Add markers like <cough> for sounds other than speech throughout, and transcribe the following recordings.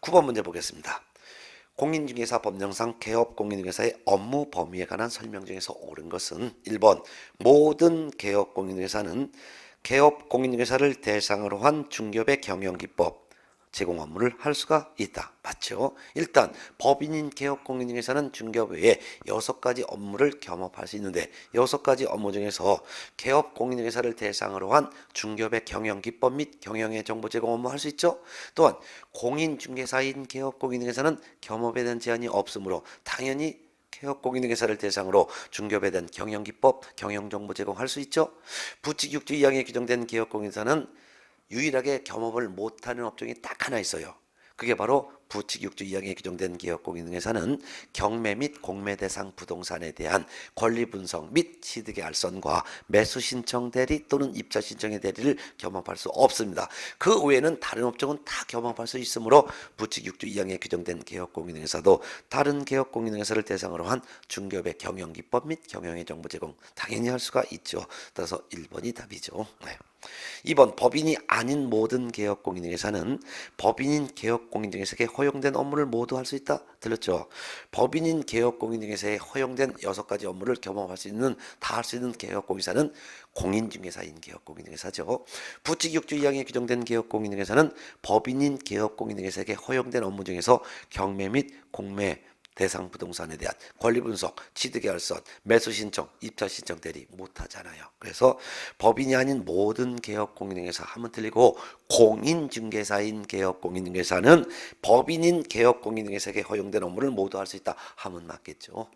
9번 문제 보겠습니다. 공인중개사 법령상 개업 공인중개사의 업무 범위에 관한 설명 중에서 옳은 것은 1번 모든 개업 공인중개사는 개업 공인중개사를 대상으로 한 중개업의 경영기법 제공 업무를 할 수가 있다. 맞죠? 일단 법인인 개업 공인중개사는 중개업 외에 여섯 가지 업무를 겸업할 수 있는데 여섯 가지 업무 중에서 개업 공인중개사를 대상으로 한 중개업의 경영 기법 및 경영의 정보 제공 업무 할 수 있죠. 또한 공인중개사인 개업 공인중개사는 겸업에 대한 제한이 없으므로 당연히 개업 공인중개사를 대상으로 중개업에 대한 경영 기법, 경영 정보 제공할 수 있죠. 부칙 6조 2항에 규정된 개업 공인사는 유일하게 겸업을 못하는 업종이 딱 하나 있어요. 그게 바로 부칙 6조 2항에 규정된 기업공인중개사는 경매 및 공매 대상 부동산에 대한 권리 분석 및 취득의 알선과 매수 신청 대리 또는 입자 신청의 대리를 겸업할 수 없습니다. 그 외에는 다른 업종은 다 겸업할 수 있으므로 부칙 6조 2항에 규정된 개업공인중개사도 다른 개업공인중개사를 대상으로 한 중개업의 경영 기법 및 경영의 정보 제공 당연히 할 수가 있죠. 따라서 1번이 답이죠. 네. 2번 법인이 아닌 모든 개업 공인중개사는 법인인 개업 공인중개사에게 허용된 업무를 모두 할 수 있다. 들렸죠? 법인인 개업 공인중개사에 허용된 여섯 가지 업무를 경험할 수 있는 다 할 수 있는 개업 공인사는 공인중개사인 개업 공인중개사죠. 부칙 6조 2항에 규정된 개업 공인중개사는 법인인 개업 공인중개사에게 허용된 업무 중에서 경매 및 공매 대상 부동산에 대한 권리 분석, 취득 결선, 매수 신청, 입자 신청 대리 못 하잖아요. 그래서 법인이 아닌 모든 개업 공인중개사 하면 틀리고 공인 중개사인 개업 공인중개사는 법인인 개업 공인중개사에게 허용된 업무를 모두 할 수 있다 하면 맞겠죠.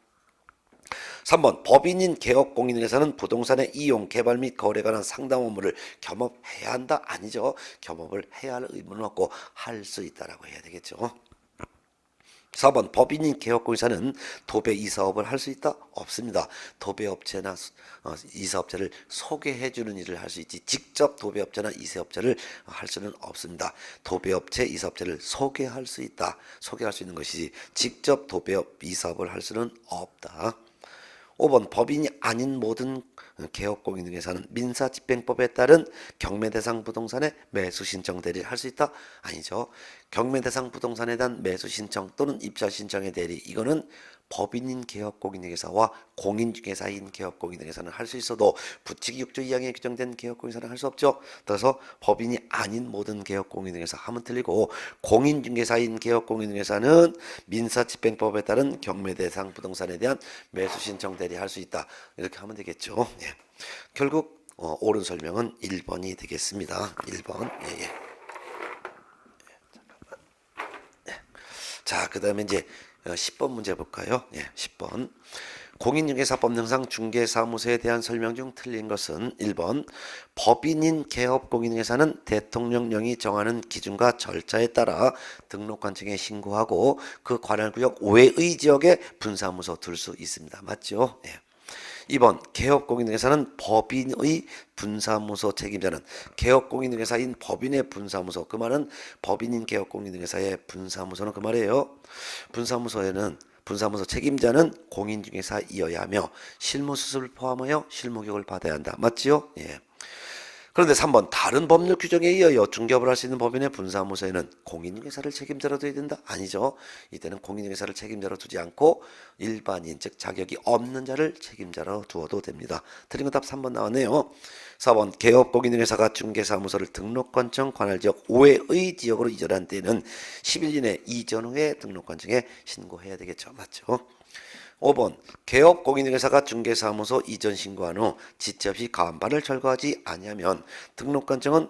3번 법인인 개업 공인중개사는 부동산의 이용, 개발 및 거래에 관한 상담 업무를 겸업해야 한다 아니죠. 겸업을 해야 할 의무는 없고 할 수 있다라고 해야 되겠죠. 4번 법인인 개업공사는 도배 이사업을 할 수 있다? 없습니다. 도배업체나 어, 이사업체를 소개해 주는 일을 할 수 있지 직접 도배업체나 이사업체를 할 수는 없습니다. 도배업체, 이사업체를 소개할 수 있다. 소개할 수 있는 것이지 직접 도배업, 이사업을 할 수는 없다. 5번 법인이 아닌 모든 개업공인중개사는 민사집행법에 따른 경매대상 부동산의 매수 신청 대리를 할 수 있다? 아니죠. 경매대상 부동산에 대한 매수 신청 또는 입자 신청의 대리 이거는 법인인 개업공인중개사와 공인중개사인 개업공인중개사는 할 수 있어도 부칙 6조 2항에 규정된 개업공인사는 할 수 없죠. 따라서 법인이 아닌 모든 개업공인중개사 하면 틀리고 공인중개사인 개업공인중개사는 민사집행법에 따른 경매대상 부동산에 대한 매수 신청 대리 할 수 있다. 이렇게 하면 되겠죠. 예. 결국 어, 옳은 설명은 1번이 되겠습니다. 1번. 예, 예. 자, 그 다음에 이제 10번 문제 볼까요? 예, 10번. 공인중개사법령상 중개사무소에 대한 설명 중 틀린 것은 1번 법인인 개업 공인중개사는 대통령령이 정하는 기준과 절차에 따라 등록관 청에 신고하고 그 관할 구역 외의 지역에 분사무소 둘 수 있습니다. 맞죠? 예. 2번 개업공인중개사는 법인의 분사무소 책임자는 개업공인중개사인 법인의 분사무소 그 말은 법인인 개업공인중개사의 분사무소는 그 말이에요. 분사무소에는 분사무소 책임자는 공인중개사이어야 하며 실무수습을 포함하여 실무교육을 받아야 한다. 맞지요? 예. 그런데 3번 다른 법률 규정에 의하여 중개업을 할 수 있는 법인의 분사무소에는 공인중개사를 책임자로 둬야 된다? 아니죠. 이때는 공인중개사를 책임자로 두지 않고 일반인 즉 자격이 없는 자를 책임자로 두어도 됩니다. 틀린 거답 3번 나왔네요. 4번 개업 공인중개사가 중개사무소를 등록관청 관할지역 외의 지역으로 이전한 때는 10일 이내 이전 후에 등록관청에 신고해야 되겠죠. 맞죠? 5번 개업 공인중개사가 중개사무소 이전 신고한 후 지체 없이 간판을 철거하지 아니하면 등록관청은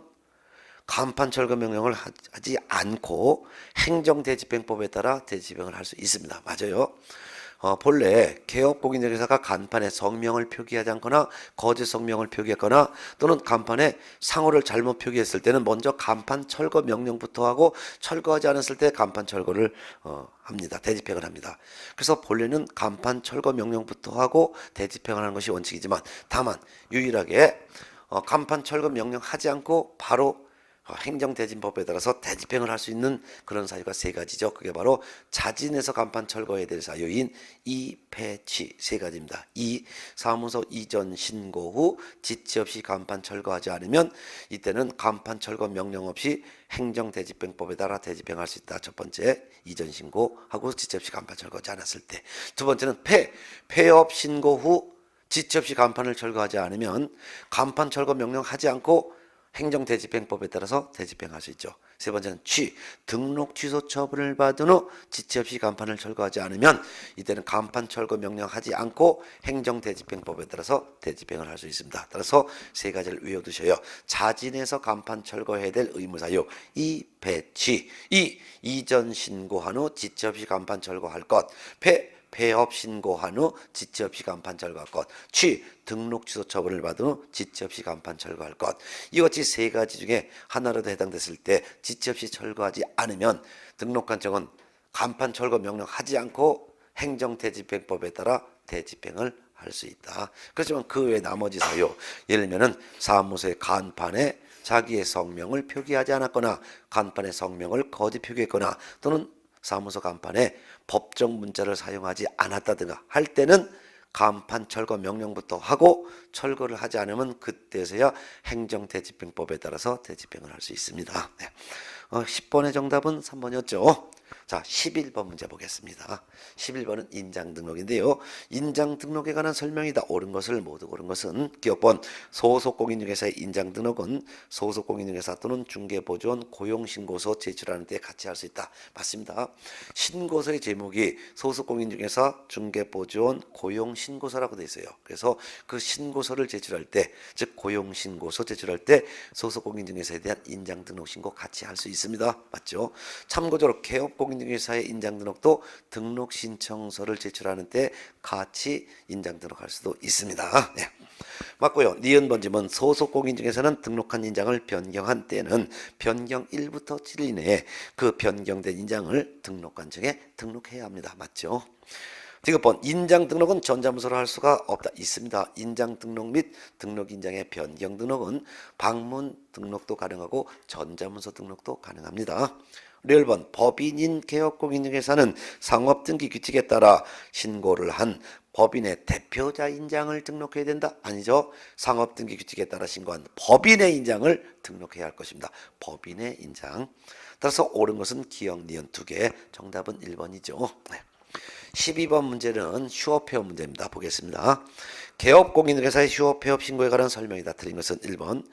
간판 철거 명령을 하- 하지 않고 행정대집행법에 따라 대집행을 할 수 있습니다. 맞아요. 어, 본래 개업 공인중개사가 간판에 성명을 표기하지 않거나 거짓 성명을 표기했거나 또는 간판에 상호를 잘못 표기했을 때는 먼저 간판 철거 명령부터 하고 철거하지 않았을 때 간판 철거를 어, 합니다. 대집행을 합니다. 그래서 본래는 간판 철거 명령부터 하고 대집행을 하는 것이 원칙이지만 다만 유일하게 어, 간판 철거 명령 하지 않고 바로 어, 행정대진법에 따라서 대집행을 할 수 있는 그런 사유가 세 가지죠. 그게 바로 자진해서 간판 철거해야 될 사유인 이폐취 세 가지입니다. 이 사무소 이전 신고 후 지체 없이 간판 철거하지 않으면 이때는 간판 철거 명령 없이 행정대집행법에 따라 대집행할 수 있다. 첫 번째 이전 신고하고 지체 없이 간판 철거하지 않았을 때. 두 번째는 폐 폐업 신고 후 지체 없이 간판을 철거하지 않으면 간판 철거 명령하지 않고 행정대집행법에 따라서 대집행할 수 있죠. 세 번째는 취 등록 취소 처분을 받은 후 지체 없이 간판을 철거하지 않으면 이때는 간판 철거 명령하지 않고 행정대집행법에 따라서 대집행을 할 수 있습니다. 따라서 세 가지를 외워두셔요. 자진해서 간판 철거해야 될 의무사유 이 배취 이 이전 신고한 후 지체 없이 간판 철거할 것폐 폐업 신고한 후 지체 없이 간판 철거할 것. 취 등록 취소 처분을 받은 후 지체 없이 간판 철거할 것. 이같이 세 가지 중에 하나라도 해당됐을 때 지체 없이 철거하지 않으면 등록관청은 간판 철거 명령하지 않고 행정대집행법에 따라 대집행을 할 수 있다. 그렇지만 그 외 나머지 사유 예를 들면은 사무소의 간판에 자기의 성명을 표기하지 않았거나 간판의 성명을 거짓 표기했거나 또는 사무소 간판에 법정 문자를 사용하지 않았다든가 할 때는 간판 철거 명령부터 하고 철거를 하지 않으면 그때서야 행정대집행법에 따라서 대집행을 할 수 있습니다. 네. 어, 10번의 정답은 3번이었죠. 자, 11번 문제 보겠습니다. 11번은 인장 등록인데요. 인장 등록에 관한 설명이다. 옳은 것을 모두 고른 것은 기억번 소속 공인중개사의 인장 등록은 소속 공인중개사 또는 중개보조원 고용신고서 제출하는 때 같이 할 수 있다. 맞습니다. 신고서의 제목이 소속 공인중개사 중개보조원 고용신고서라고 되어 있어요. 그래서 그 신고서를 제출할 때, 즉 고용신고서 제출할 때 소속 공인중개사에 대한 인장 등록 신고 같이 할 수 있습니다. 맞죠? 참고적으로 개업 공인중개사의 인장 등록도 등록 신청서를 제출하는 때 같이 인장 등록할 수도 있습니다. 네. <laughs> 맞고요. 니은 번짐은 소속 공인중개사는 등록한 인장을 변경한 때는 변경 1부터 7일 이내에 그 변경된 인장을 등록관청에 등록해야 합니다. 맞죠? 디귿번 인장 등록은 전자문서로 할 수가 없다. 있습니다. 인장 등록 및 등록 인장의 변경 등록은 방문 등록도 가능하고 전자문서 등록도 가능합니다. 릴번 법인인 개업공인중개사는 상업등기 규칙에 따라 신고를 한 법인의 대표자 인장을 등록해야 된다? 아니죠. 상업등기 규칙에 따라 신고한 법인의 인장을 등록해야 할 것입니다. 법인의 인장. 따라서 옳은 것은 기억, 니은 두 개. 정답은 1번이죠. 네. 12번 문제는 휴업폐업 문제입니다. 보겠습니다. 개업공인회사의 휴업폐업 신고에 관한 설명이다. 틀린 것은 1번.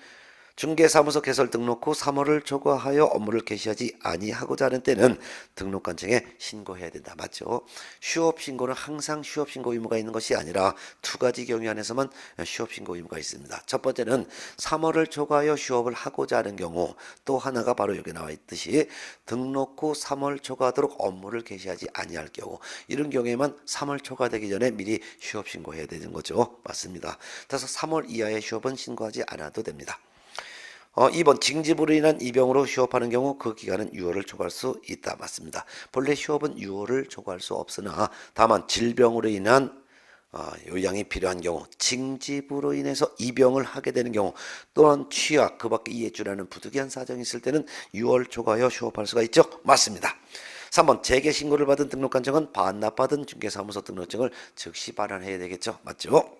중개사무소 개설 등록 후 3월을 초과하여 업무를 개시하지 아니하고자 하는 때는 등록관청에 신고해야 된다. 맞죠? 휴업 신고는 항상 휴업 신고 의무가 있는 것이 아니라 두 가지 경우 안에서만 휴업 신고 의무가 있습니다. 첫 번째는 3월을 초과하여 휴업을 하고자 하는 경우 또 하나가 바로 여기 나와 있듯이 등록 후 3월 초과하도록 업무를 개시하지 아니할 경우 이런 경우에만 3월 초과되기 전에 미리 휴업 신고해야 되는 거죠. 맞습니다. 그래서 3월 이하의 휴업은 신고하지 않아도 됩니다. 어, 2번 징집으로 인한 입영으로 휴업하는 경우 그 기간은 6월을 초과할 수 있다. 맞습니다. 본래 휴업은 6월을 초과할 수 없으나 다만 질병으로 인한 어, 요양이 필요한 경우, 징집으로 인해서 입영을 하게 되는 경우, 또한 취약, 그 밖에 이해주라는 부득이한 사정이 있을 때는 6월 초과하여 휴업할 수가 있죠. 맞습니다. 3번 재개 신고를 받은 등록관청은 반납받은 중개사무소 등록증을 즉시 발행해야 되겠죠. 맞죠?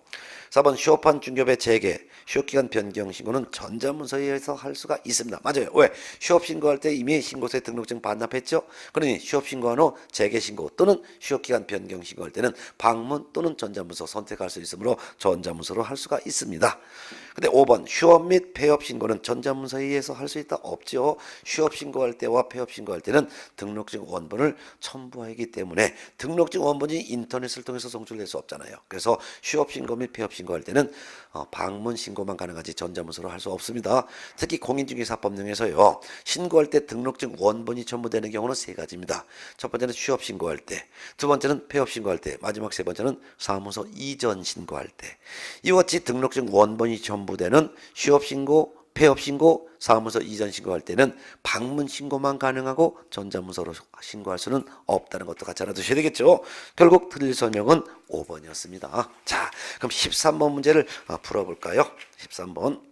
4번 휴업한 중개업의 재개, 휴업기간 변경 신고는 전자문서에 의해서 할 수가 있습니다. 맞아요. 왜? 휴업 신고할 때 이미 신고서에 등록증 반납했죠? 그러니 휴업 신고한 후 재개 신고 또는 휴업기간 변경 신고할 때는 방문 또는 전자문서 선택할 수 있으므로 전자문서로 할 수가 있습니다. 근데 5번 휴업 및 폐업 신고는 전자문서에 의해서 할 수 있다 없죠. 휴업 신고할 때와 폐업 신고할 때는 등록증 원본을 첨부하기 때문에 등록증 원본이 인터넷을 통해서 송출될 수 없잖아요. 그래서 휴업 신고 및 폐업 신고할 때는 어, 방문 신고만 가능하지 전자문서로 할 수 없습니다. 특히 공인중개사법령에서요 신고할 때 등록증 원본이 첨부되는 경우는 세 가지입니다. 첫 번째는 휴업 신고할 때, 두 번째는 폐업 신고할 때, 마지막 세 번째는 사무소 이전 신고할 때. 이와 같이 등록증 원본이 첨부되는 휴업 신고, 폐업 신고, 사무소 이전 신고할 때는 방문 신고만 가능하고 전자문서로 신고할 수는 없다는 것도 같이 알아두셔야 되겠죠. 결국 틀릴 설명은 5번이었습니다. 자, 그럼 13번 문제를 어, 풀어볼까요? 13번.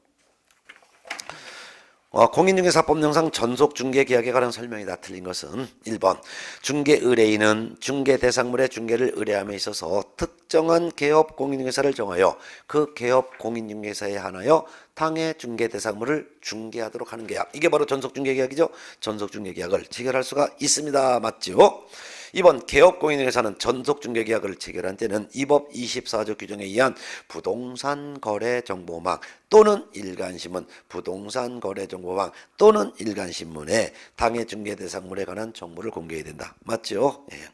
어, 공인중개사법령상 전속 중개 계약에 관한 설명이 다 틀린 것은 1번 중개 의뢰인은 중개 대상물의 중개를 의뢰함에 있어서 특정한 개업 공인중개사를 정하여 그 개업 공인중개사에 한하여 당해 중개 대상물을 중개하도록 하는 계약. 이게 바로 전속 중개 계약이죠? 전속 중개 계약을 체결할 수가 있습니다. 맞죠? 이번 개업공인회사는 전속중개계약을 체결한 때는 이 법 24조 규정에 의한 부동산 거래 정보망 또는 일간신문, 부동산 거래 정보망 또는 일간신문에 당해 중개 대상물에 관한 정보를 공개해야 된다. 맞죠? 예.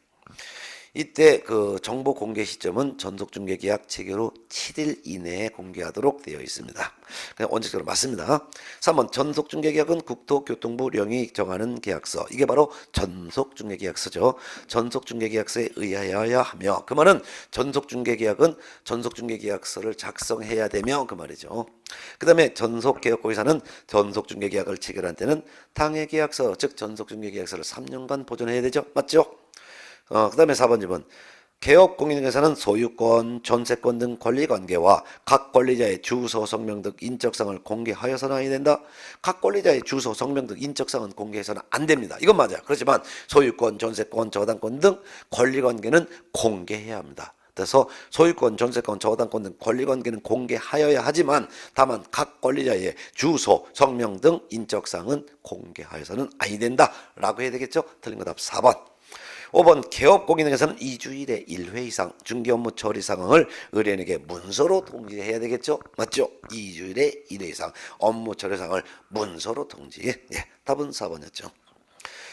이때 그 정보 공개 시점은 전속 중개 계약 체결 후 7일 이내에 공개하도록 되어 있습니다. 그냥 원칙적으로 맞습니다. 3번 전속 중개 계약은 국토교통부 령이 정하는 계약서. 이게 바로 전속 중개 계약서죠. 전속 중개 계약서에 의하여야 하며 그 말은 전속 중개 계약은 전속 중개 계약서를 작성해야 되며 그 말이죠. 그 다음에 전속개혁공사는 전속 중개 계약을 체결한 때는 당해 계약서 즉 전속 중개 계약서를 3년간 보존해야 되죠. 맞죠? 어, 그 다음에 4번, 2번. 개업 공인중개사는 소유권, 전세권 등 권리 관계와 각 권리자의 주소, 성명 등 인적사항을 공개하여서는 아니 된다. 각 권리자의 주소, 성명 등 인적사항은 공개해서는 안 됩니다. 이건 맞아요. 그렇지만 소유권, 전세권, 저당권 등 권리 관계는 공개해야 합니다. 그래서 소유권, 전세권, 저당권 등 권리 관계는 공개하여야 하지만 다만 각 권리자의 주소, 성명 등 인적사항은 공개하여서는 아니 된다라고 해야 되겠죠. 틀린 거답 4번. 5번 개업 공인에서는 2주일에 1회 이상 중개 업무 처리 상황을 의뢰인에게 문서로 통지해야 되겠죠? 맞죠? 2주일에 1회 이상 업무 처리 상황을 문서로 통지. 예, 답은 4번이었죠.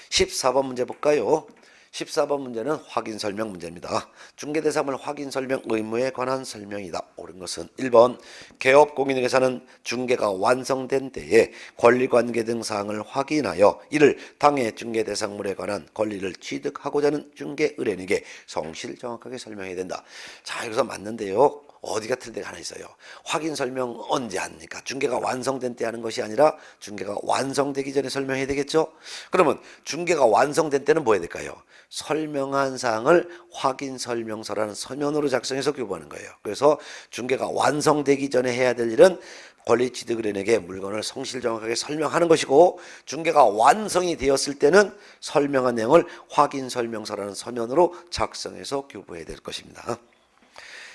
14번 문제 볼까요? 14번 문제는 확인 설명 문제입니다. 중개대상물 확인 설명 의무에 관한 설명이다. 옳은 것은 1번 개업 공인회사는 중개가 완성된 때에 권리관계 등 사항을 확인하여 이를 당해 중개대상물에 관한 권리를 취득하고자 하는 중개 의뢰인에게 성실 정확하게 설명해야 된다. 자 여기서 맞는데요. 어디가 틀린 데가 하나 있어요. 확인 설명 언제 합니까? 중개가 완성된 때 하는 것이 아니라 중개가 완성되기 전에 설명해야 되겠죠? 그러면 중개가 완성된 때는 뭐 해야 될까요? 설명한 사항을 확인 설명서라는 서면으로 작성해서 교부하는 거예요. 그래서 중개가 완성되기 전에 해야 될 일은 권리 취득 의뢰인에게 물건을 성실 정확하게 설명하는 것이고 중개가 완성이 되었을 때는 설명한 내용을 확인 설명서라는 서면으로 작성해서 교부해야 될 것입니다.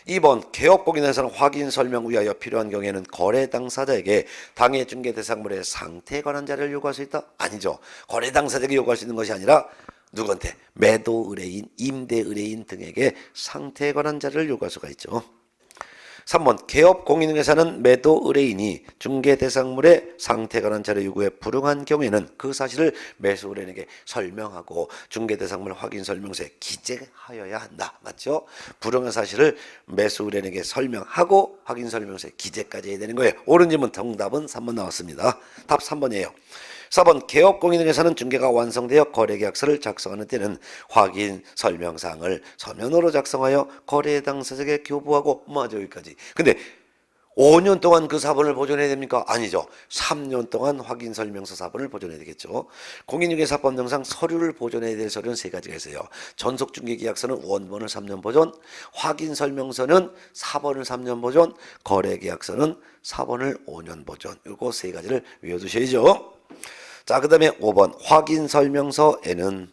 2번 개업공인에서는 확인 설명 위하여 필요한 경우에는 거래 당사자에게 당해 중개 대상물의 상태에 관한 자료를 요구할 수 있다? 아니죠. 거래 당사자에게 요구할 수 있는 것이 아니라 누구한테 매도 의뢰인, 임대 의뢰인 등에게 상태에 관한 자료를 요구할 수가 있죠. 3번 개업 공인회사는 매도 의뢰인이 중개 대상물의 상태 관한 자료 요구에 불응한 경우에는 그 사실을 매수 의뢰인에게 설명하고 중개 대상물 확인 설명서에 기재하여야 한다. 맞죠? 불응한 사실을 매수 의뢰인에게 설명하고 확인 설명서에 기재까지 해야 되는 거예요. 옳은 질문 정답은 3번 나왔습니다. 답 3번이에요. 4번 개업공인회사는 중개가 완성되어 거래계약서를 작성하는 때는 확인 설명사항을 서면으로 작성하여 거래 당사자에게 교부하고 맞아 여기까지. 근데 5년 동안 그 사본을 보존해야 됩니까? 아니죠. 3년 동안 확인 설명서 사본을 보존해야 되겠죠. 공인중개사법령상 서류를 보존해야 될 서류는 세 가지가 있어요. 전속중개계약서는 원본을 3년 보존, 확인 설명서는 4번을 3년 보존, 거래계약서는 4번을 5년 보존. 이거 세 가지를 외워두셔야죠. 자, 그 다음에 5번 확인 설명서에는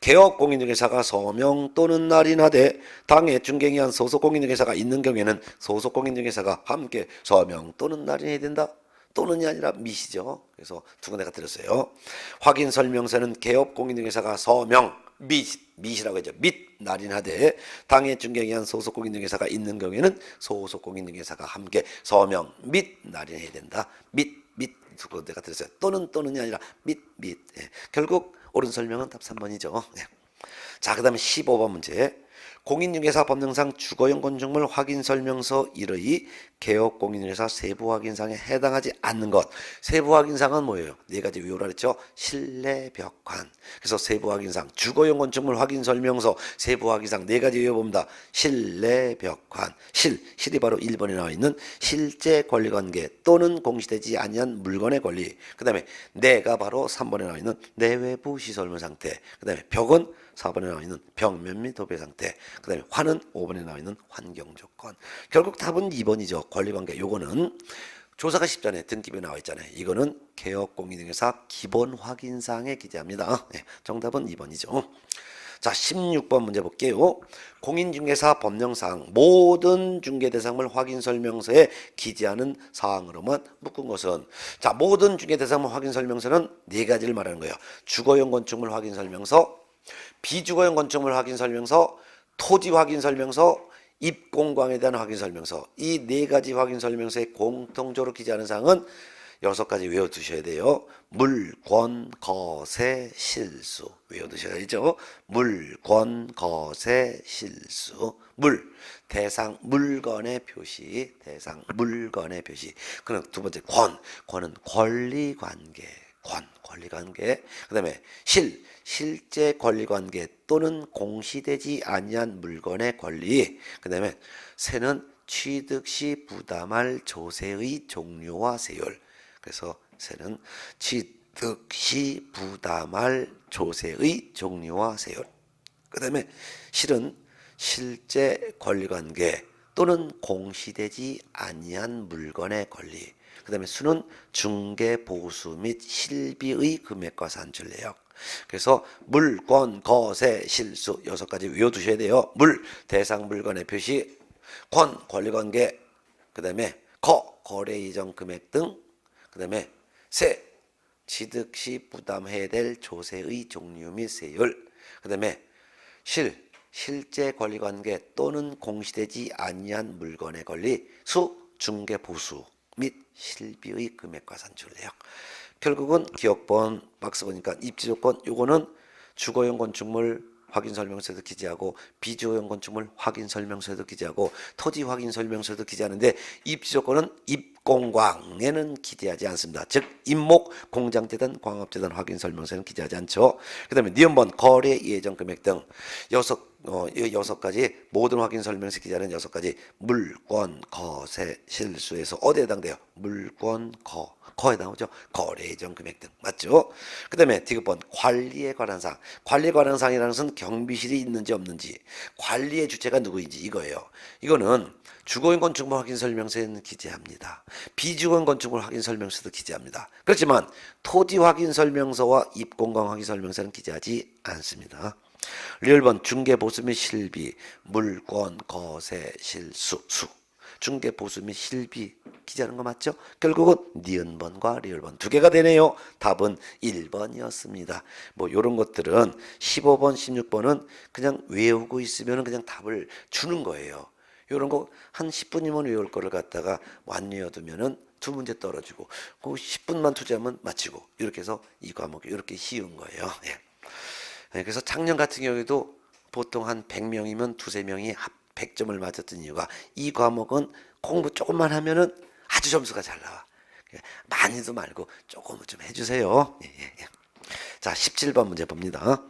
개업 공인중개사가 서명 또는 날인하되 당해 중개기한 소속 공인중개사가 있는 경우에는 소속 공인중개사가 함께 서명 또는 날인해야 된다. 또는이 아니라 미시죠. 그래서 두 군데가 들었어요. 확인 설명서는 개업 공인중개사가 서명 미 미시라고 했죠. 및 날인하되 당해 중개기한 소속 공인중개사가 있는 경우에는 소속 공인중개사가 함께 서명 및 날인해야 된다. 및두 군데가 들었어요. 또는 또는이 아니라 및 및. 예. 결국 옳은 설명은 답 3번이죠. 예. 자, 그 다음에 15번 문제. 공인중개사 법령상 주거용건축물 확인 설명서 1의 개업 공인중개사 세부 확인상에 해당하지 않는 것. 세부 확인상은 뭐예요? 네 가지 위호라 그랬죠? 실내 벽관. 그래서 세부 확인상 주거용건축물 확인 설명서 세부 확인상 네 가지 위호 봅니다. 실내 벽관. 실 실이 바로 1번에 나와 있는 실제 권리 관계 또는 공시되지 아니한 물건의 권리. 그 다음에 내가 바로 3번에 나와 있는 내외부 시설물 상태. 그 다음에 벽은 4번에 나와 있는 벽면 및 도배 상태. 그 다음에 환은 5번에 나와 있는 환경 조건. 결국 답은 2번이죠. 권리 관계. 요거는 조사가 쉽잖아요. 등기부에 나와 있잖아요. 이거는 개업공인중개사 기본 확인사항에 기재합니다. <laughs> 네, 정답은 2번이죠. 자, 16번 문제 볼게요. 공인중개사 법령사항 모든 중개대상물 확인설명서에 기재하는 사항으로만 묶은 것은 자, 모든 중개대상물 확인설명서는 네 가지를 말하는 거예요. 주거용 건축물 확인설명서, 비주거용 건축물 확인 설명서, 토지 확인 설명서, 입공광에 대한 확인 설명서. 이 네 가지 확인 설명서에 공통적으로 기재하는 사항은 여섯 가지 외워두셔야 돼요. 물, 권, 거세, 실수. 외워두셔야죠. 물, 권, 거세, 실수. 물, 대상 물건의 표시. 대상 물건의 표시. 그럼 두 번째 권, 권은 권리관계 권, 권리관계 그 다음에 실, 실제 권리관계 또는 공시되지 아니한 물건의 권리 그 다음에 세는 취득 시 부담할 조세의 종류와 세율 그래서 세는 취득 시 부담할 조세의 종류와 세율. 그 다음에 실은 실제 권리관계 또는 공시되지 아니한 물건의 권리. 그 다음에 수는 중개 보수 및 실비의 금액과 산출 내역. 그래서 물권 거세 실수 여섯 가지 외워두셔야 돼요. 물 대상 물건의 표시, 권 권리관계, 그 다음에 거 거래 이전 금액 등 그 다음에 세, 취득 시 부담해야 될 조세의 종류 및 세율. 그 다음에 실, 실제 권리관계 또는 공시되지 아니한 물건의 권리, 수, 중개 보수 및 실비의 금액과 산출 내역. 결국은 기억번 박스 보니까 입지 조건 요거는 주거용 건축물 확인 설명서에도 기재하고 비주거용 건축물 확인 설명서에도 기재하고 토지 확인 설명서에도 기재하는데 입지 조건은 입공광에는 기재하지 않습니다. 즉 임목 공장재단 광업재단 확인 설명서에는 기재하지 않죠. 그 다음에 니은번 거래 예정 금액 등 여섯 어, 이 여섯 가지 모든 확인 설명서 기재하는 여섯 가지 물권 거세 실수에서 어디에 해당돼요? 물권 거 거에 나오죠. 거래 예정 금액 등 맞죠? 그다음에 디귿번 관리에 관한 사항. 관리에 관한 사항이라는 것은 경비실이 있는지 없는지, 관리의 주체가 누구인지 이거예요. 이거는 주거인 건축물 확인 설명서에는 기재합니다. 비주거인 건축물 확인 설명서도 기재합니다. 그렇지만 토지 확인 설명서와 입공간 확인 설명서는 기재하지 않습니다. 리얼번 중개 보수 및 실비, 물권, 거세, 실수, 수. 중개 보수 및 실비 기재하는 거 맞죠? 결국은 니은번과 리을번 두 개가 되네요. 답은 1번이었습니다. 뭐 이런 것들은 15번, 16번은 그냥 외우고 있으면 그냥 답을 주는 거예요. 이런 거 한 10분이면 외울 거를 갖다가 완료해두면은 두 문제 떨어지고 그 10분만 투자하면 마치고 이렇게 해서 이 과목이 이렇게 쉬운 거예요. 예. 네, 그래서 작년 같은 경우에도 보통 한 100명이면 두세 명이 합 100점을 맞았던 이유가 이 과목은 공부 조금만 하면은 아주 점수가 잘 나와. 많이도 말고 조금은 좀 해주세요. 예, 예, 예. 자, 17번 문제 봅니다.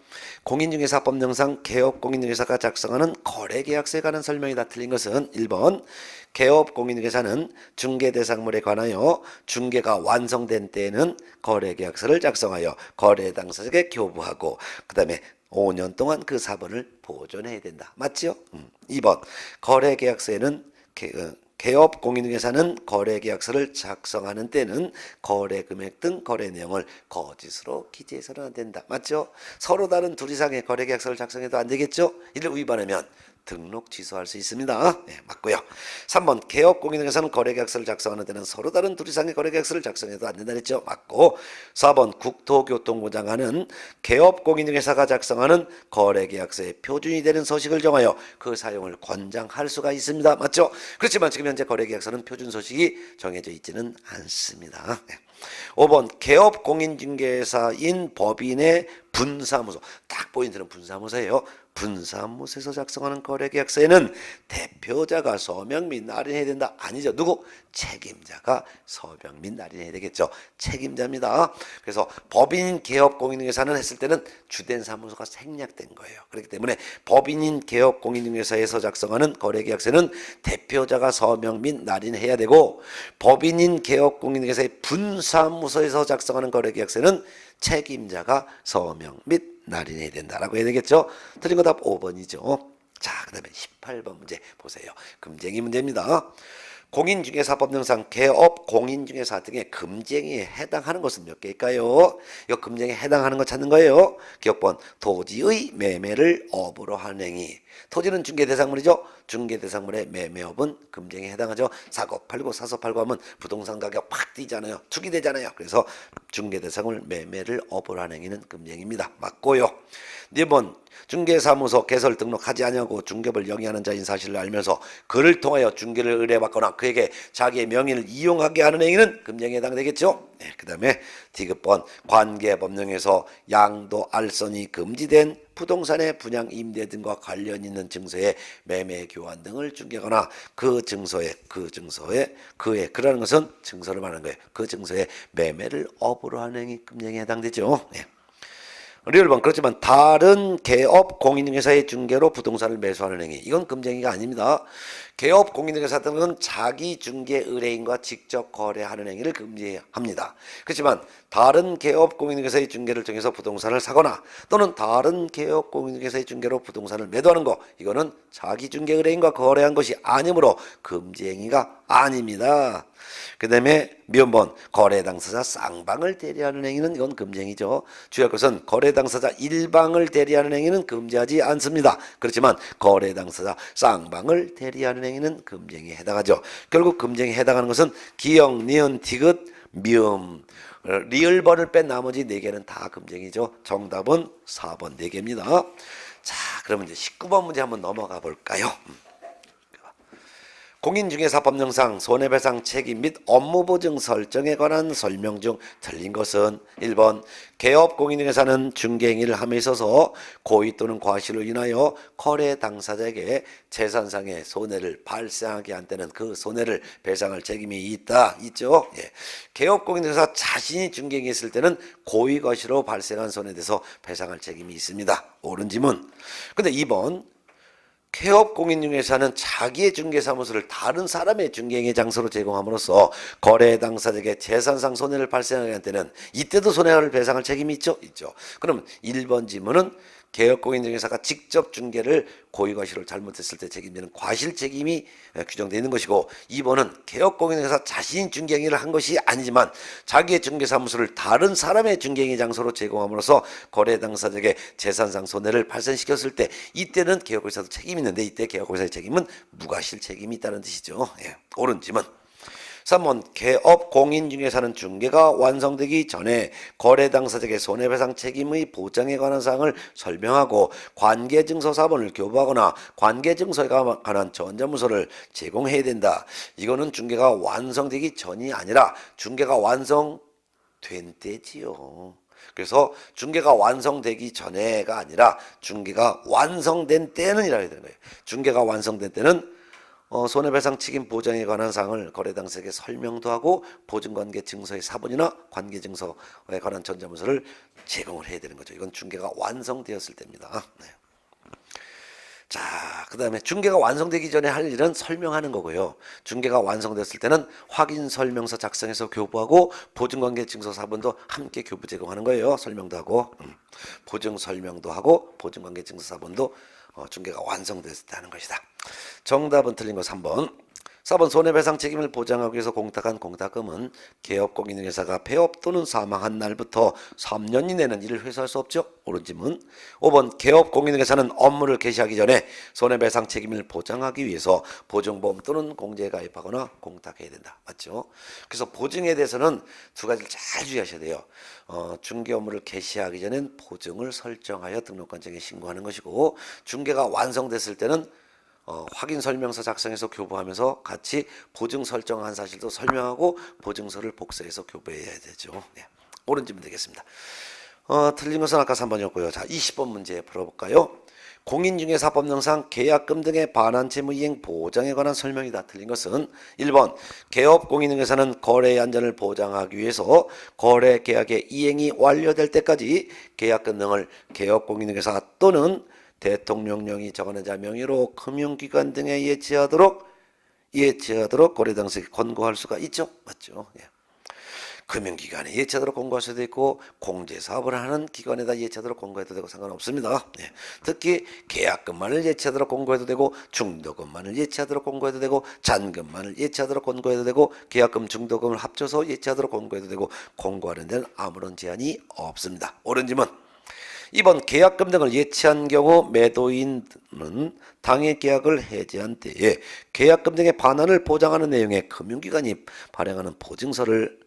공인중개사 법령상 개업 공인중개사가 작성하는 거래계약서에 관한 설명이 다 틀린 것은 1번 개업 공인중개사는 중개대상물에 관하여 중개가 완성된 때에는 거래계약서를 작성하여 거래 당사자에게 교부하고 그 다음에 5년 동안 그 사본을 보존해야 된다. 맞지요? 음. 2번 거래계약서에는 개, 어, 개업 공인중개사는 거래계약서를 작성하는 때는 거래 금액 등 거래 내용을 거짓으로 기재해서는 안 된다. 맞죠? 서로 다른 둘 이상의 거래계약서를 작성해도 안 되겠죠? 이를 위반하면 등록 취소할 수 있습니다. 네, 맞고요. 3번 개업 공인중개사는 거래계약서를 작성하는 데는 서로 다른 둘 이상의 거래계약서를 작성해도 안 된다 그랬죠. 맞고 4번 국토교통부 장관은 개업 공인중개사가 작성하는 거래계약서의 표준이 되는 서식을 정하여 그 사용을 권장할 수가 있습니다. 맞죠? 그렇지만 지금 현재 거래계약서는 표준 서식이 정해져 있지는 않습니다. 네. 5번 개업 공인중개사인 법인의 분사무소 딱 포인트는 분사무소예요. 분사무소에서 작성하는 거래계약서에는 대표자가 서명 및 날인해야 된다. 아니죠. 누구? 책임자가 서명 및 날인해야 되겠죠. 책임자입니다. 그래서 법인 개업 공인중개사는 했을 때는 주된 사무소가 생략된 거예요. 그렇기 때문에 법인인 개업 공인중개사에서 작성하는 거래계약서는 대표자가 서명 및 날인해야 되고 법인인 개업 공인중개사의 분사무소에서 작성하는 거래계약서는 책임자가 서명 및 날인해야 된다라고 해야 되겠죠. 틀린 거답 5번이죠. 자, 그 다음에 18번 문제 보세요. 금쟁이 문제입니다. 공인중개사법령상 개업 공인중개사 등의 금쟁이에 해당하는 것은 몇 개일까요? 이 금쟁이에 해당하는 거 찾는 거예요. 기억번 토지의 매매를 업으로 하는 행위. 토지는 중개대상물이죠. 중개대상물의 매매업은 금쟁이에 해당하죠. 사고 팔고 사서 팔고 하면 부동산 가격 팍 뛰잖아요. 투기되잖아요. 그래서 중개대상물 매매를 업으로 하는 행위는 금쟁입니다. 맞고요. 네번 중개사무소 개설 등록하지 아니하고 중개업을 영위하는 자인 사실을 알면서 그를 통하여 중개를 의뢰받거나 그에게 자기의 명의를 이용하게 하는 행위는 금쟁에 해당되겠죠. 네, 그 다음에 디귿번 관계법령에서 양도 알선이 금지된 부동산의 분양 임대 등과 관련 있는 증서의 매매 교환 등을 중개하거나 그 증서에 그 증서에 그의 그라는 것은 증서를 말하는 거예요. 그 증서의 매매를 업으로 하는 행위 금쟁에 해당되죠. 네. 리얼번 그렇지만 다른 개업 공인중개사의 중개로 부동산을 매수하는 행위 이건 금쟁이가 아닙니다. 개업 공인중개사들은 자기 중개 의뢰인과 직접 거래하는 행위를 금지합니다. 그렇지만 다른 개업 공인중개사의 중개를 통해서 부동산을 사거나 또는 다른 개업 공인중개사의 중개로 부동산을 매도하는 거 이거는 자기 중개 의뢰인과 거래한 것이 아니므로 금지 행위가 아닙니다. 그 다음에 미연번 거래 당사자 쌍방을 대리하는 행위는 이건 금쟁이죠. 주의할 것은 거래 당사자 일방을 대리하는 행위는 금지하지 않습니다. 그렇지만 거래 당사자 쌍방을 대리하는 행위는 금쟁이에 해당하죠. 결국 금쟁이에 해당하는 것은 기역, 니은, 디귿, 미음, 리을번을 뺀 나머지 네 개는 다 금쟁이죠. 정답은 4번 네 개입니다. 자, 그러면 이제 19번 문제 한번 넘어가 볼까요? 공인중개사법령상 손해배상 책임 및 업무보증 설정에 관한 설명 중 틀린 것은 1번 개업 공인중개사는 중개행위를 함에 있어서 고의 또는 과실로 인하여 거래 당사자에게 재산상의 손해를 발생하게 한 때는 그 손해를 배상할 책임이 있다 있죠. 예. 개업 공인중개사 자신이 중개행위했을 때는 고의 과실로 발생한 손해에 대해서 배상할 책임이 있습니다. 옳은 지문. 근데 2번 개업 공인중개사는 자기의 중개사무소를 다른 사람의 중개행위 장소로 제공함으로써 거래 당사자에게 재산상 손해를 발생하게 할 때는 이때도 손해를 배상할 책임이 있죠? 있죠. 그럼 1번 지문은 개업 공인중개사가 직접 중개를 고의과실을 잘못했을 때 책임지는 과실 책임이 규정되어 있는 것이고 2번은 개업 공인중개사 자신이 중개행위를 한 것이 아니지만 자기의 중개사무소를 다른 사람의 중개행위 장소로 제공함으로써 거래 당사자에게 재산상 손해를 발생시켰을 때 이때는 개업공인사도 책임이 있는데 이때 개업공인사의 책임은 무과실 책임이 있다는 뜻이죠. 예. 옳은 지문. 3번 개업 공인중개사는 중개가 완성되기 전에 거래 당사자에게 손해배상 책임의 보장에 관한 사항을 설명하고 관계증서 4번을 교부하거나 관계증서에 관한 전자문서를 제공해야 된다. 이거는 중개가 완성되기 전이 아니라 중개가 완성된 때지요. 그래서 중개가 완성되기 전에가 아니라 중개가 완성된 때는 이라 해야 되는 거예요. 중개가 완성된 때는 어, 손해배상 책임 보장에 관한 사항을 거래 당사에게 설명도 하고 보증관계 증서의 사본이나 관계 증서에 관한 전자문서를 제공을 해야 되는 거죠. 이건 중개가 완성되었을 때입니다. 네. 자, 그 다음에 중개가 완성되기 전에 할 일은 설명하는 거고요. 중개가 완성됐을 때는 확인 설명서 작성해서 교부하고 보증관계 증서 사본도 함께 교부 제공하는 거예요. 설명도 하고 음. 보증 설명도 하고 보증관계 증서 사본도 어, 중개가 완성됐을 때 하는 것이다. 정답은 틀린 거 3번. 4번 손해배상 책임을 보장하기 위해서 공탁한 공탁금은 개업 공인회사가 폐업 또는 사망한 날부터 3년 이내는 이를 회수할 수 없죠. 옳은 질문. 5번 개업 공인회사는 업무를 개시하기 전에 손해배상 책임을 보장하기 위해서 보증보험 또는 공제에 가입하거나 공탁해야 된다. 맞죠? 그래서 보증에 대해서는 두 가지를 잘 주의하셔야 돼요. 어, 중개 업무를 개시하기 전엔 보증을 설정하여 등록관청에 신고하는 것이고 중개가 완성됐을 때는 어, 확인 설명서 작성해서 교부하면서 같이 보증 설정한 사실도 설명하고 보증서를 복사해서 교부해야 되죠. 네. 옳은 질문 되겠습니다. 어, 틀린 것은 아까 3번이었고요. 자, 20번 문제 풀어볼까요? 공인중개사법령상 계약금 등의 반환 채무 이행 보장에 관한 설명이다. 틀린 것은 1번 개업 공인중개사는 거래의 안전을 보장하기 위해서 거래 계약의 이행이 완료될 때까지 계약금 등을 개업 공인중개사 또는 대통령령이 정하는 자 명의로 금융기관 등에 예치하도록 예치하도록 당사에 권고할 수가 있죠. 맞죠? 예. 금융기관에 예치하도록 공고할 수도 있고 공제사업을 하는 기관에다 예치하도록 공고해도 되고 상관없습니다. 예. 특히 계약금만을 예치하도록 공고해도 되고 중도금만을 예치하도록 공고해도 되고 잔금만을 예치하도록 공고해도 되고 계약금 중도금을 합쳐서 예치하도록 공고해도 되고 공고하는 데는 아무런 제한이 없습니다. 옳은 질문. 이번 계약금 등을 예치한 경우 매도인은 당해 계약을 해지한 때에 계약금 등의 반환을 보장하는 내용의 금융기관이 발행하는 보증서를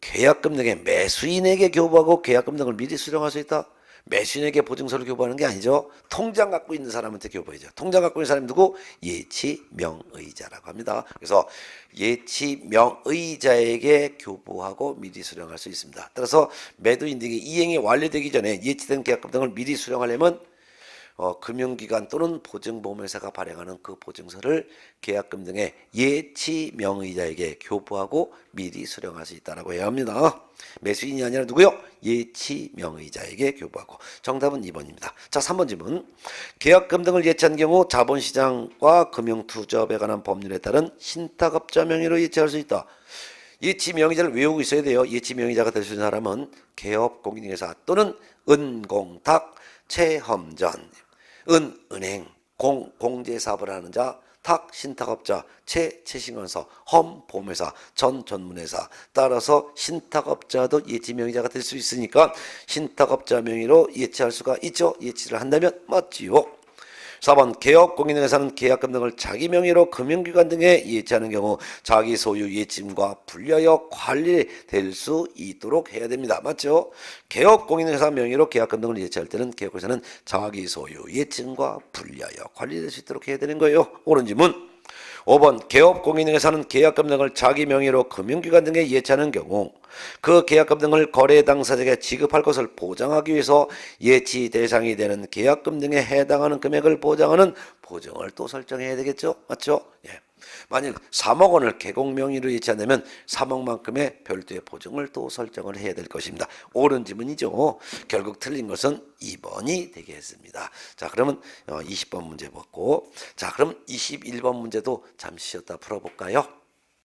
계약금 등의 매수인에게 교부하고 계약금 등을 미리 수령할 수 있다. 매수인에게 보증서를 교부하는 게 아니죠. 통장 갖고 있는 사람한테 교부해죠. 통장 갖고 있는 사람이 누구? 예치명의자라고 합니다. 그래서 예치명의자에게 교부하고 미리 수령할 수 있습니다. 따라서 매도인 등의 이행이 완료되기 전에 예치된 계약금 등을 미리 수령하려면 어, 금융기관 또는 보증보험회사가 발행하는 그 보증서를 계약금 등의 예치 명의자에게 교부하고 미리 수령할 수 있다라고 해야 합니다. 매수인이 아니라 누구요? 예치 명의자에게 교부하고. 정답은 2번입니다. 자, 3번 질문. 계약금 등을 예치한 경우 자본시장과 금융투자업에 관한 법률에 따른 신탁업자 명의로 예치할 수 있다. 예치 명의자를 외우고 있어야 돼요. 예치 명의자가 될 수 있는 사람은 개업 공인중개사 또는 은공탁 체험전 은 은행 공 공제 사업을 하는 자 탁 신탁업자 채 채신건서 험 보험회사 전 전문회사. 따라서 신탁업자도 예치 명의자가 될 수 있으니까 신탁업자 명의로 예치할 수가 있죠. 예치를 한다면 맞지요 4번 개업 공인회사는 계약금 등을 자기 명의로 금융기관 등에 예치하는 경우 자기 소유 예침과 분리하여 관리될 수 있도록 해야 됩니다. 맞죠? 개업 공인회사 명의로 계약금 등을 예치할 때는 개업회사는 자기 소유 예침과 분리하여 관리될 수 있도록 해야 되는 거예요. 옳은 질문. 5번 개업 공인회사는 계약금 등을 자기 명의로 금융기관 등에 예치하는 경우 그 계약금 등을 거래 당사자에게 지급할 것을 보장하기 위해서 예치 대상이 되는 계약금 등에 해당하는 금액을 보장하는 보증을 또 설정해야 되겠죠? 맞죠? 예. 만일 3억 원을 개공 명의로 예치한다면 3억만큼의 별도의 보증을 또 설정을 해야 될 것입니다. 옳은 지문이죠. 결국 틀린 것은 2번이 되겠습니다. 자, 그러면 20번 문제 봤고, 자, 그럼 21번 문제도 잠시 쉬었다 풀어볼까요?